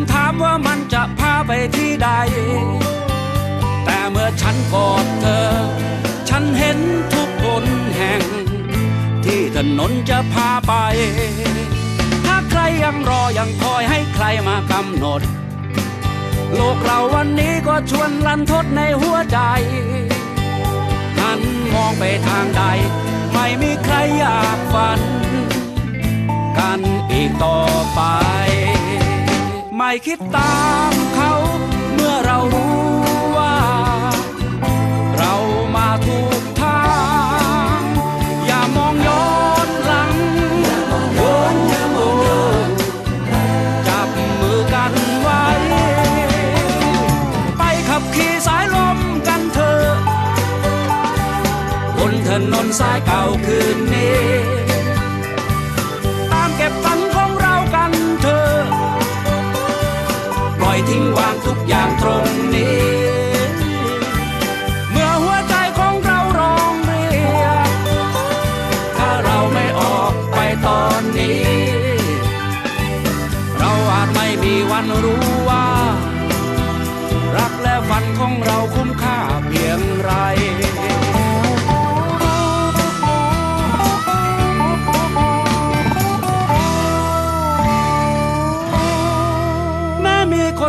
ำถามว่ามันจะพาไปที่ใด แต่เมื่อฉันกอดเธอ ฉันเห็นทุกคนแห่ง ที่ถนนจะพาไป ถ้าใครยังรอยังคอยให้ใครมากำหนด โลกเราวันนี้ก็ชวนลันทดในหัวใจหันมองไปทางใด ไม่มีใครอยากฝัน กันอีกต่อไป ไม่คิดตามเขา เมื่อเรารู้ว่า เรามาถูกทาง อย่ามองย้อนหลังโอ้จับมือกันไว้ ไปขับขี่สายลมกันเถอะบนถนนสายเก่าคืนนี้ รงนี้ เมื่อหัวใจของเราร้องเรียก ถ้าเราไม่ออกไปตอนนี้ เราอาจไม่มีวันรู้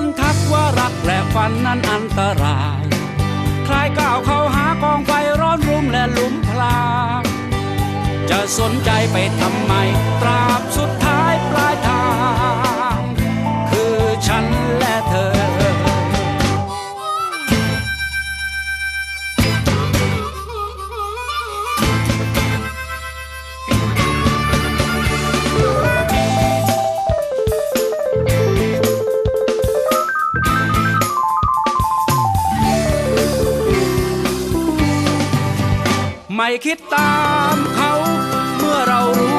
คนทักว่ารักและฝันนั้นอันตราย ใครก้าวเข้าหากองไฟร้อนรุ่มและลุมพลางจะสนใจไปทำไม ตราบสุดท้ายปลายทาง ไม่คิดตามเขา เมื่อเรารู้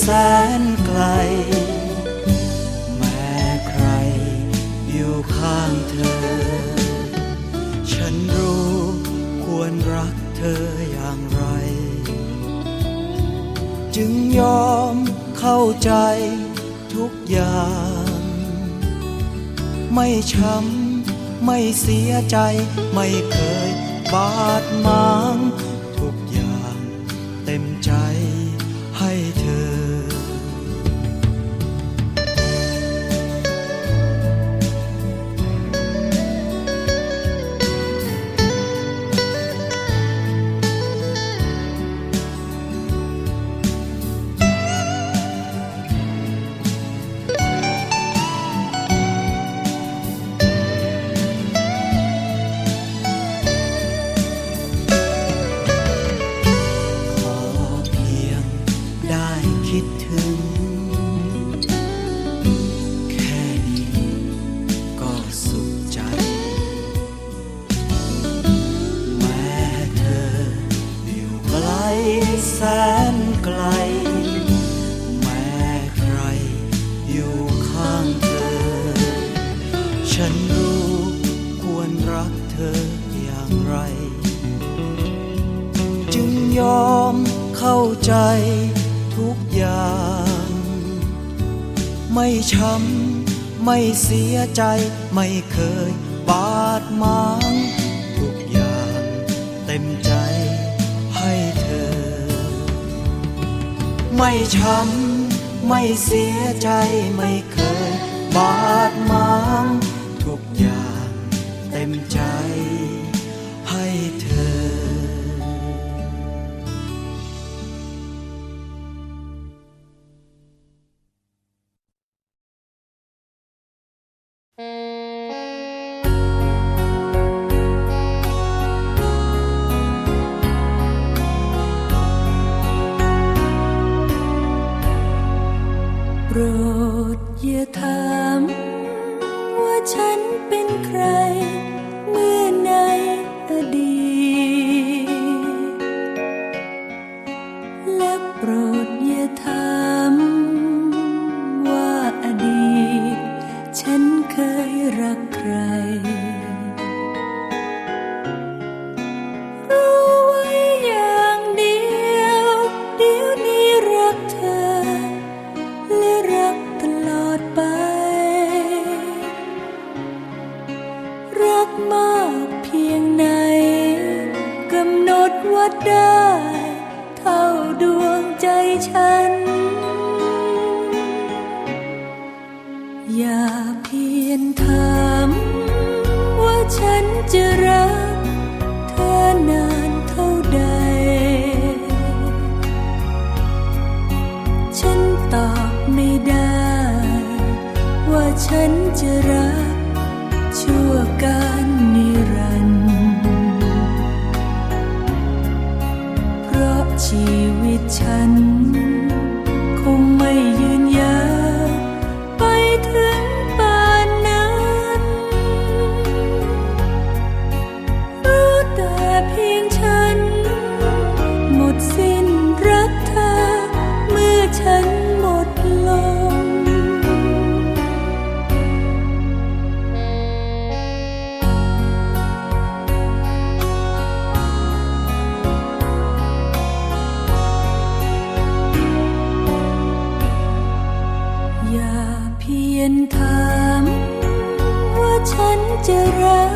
แสนไกล แม้ใครอยู่ข้างเธอ ฉันรู้ควรรักเธออย่างไร จึงยอมเข้าใจทุกอย่าง ไม่ช้ำไม่เสียใจไม่เคยบาดหมาง ทุกอย่างเต็มใจ คิดถึง แค่นี้ก็สุขใจ แม้เธออยู่ไกลแสนไกล แม้ใครอยู่ข้างเธอ ฉันรู้ควรรักเธออย่างไร จึงยอมเข้าใจ อย่าง ไม่ช้ำไม่เสียใจไม่เคยบาดหมางทุกอย่างเต็มใจให้เธอ ไม่ช้ำไม่เสียใจไม่เคยบาดหมาง รดอย่าถามว่าฉันเป็นใคร เมื่อในอดีต และโปรดอย่าถามว่าอดีต ฉันเคยรักใคร มากเพียงไหนกำหนดวัดได้ เท่าดวงใจฉัน อย่าเพียงถามว่าฉันจะรัก วิตฉัน cerah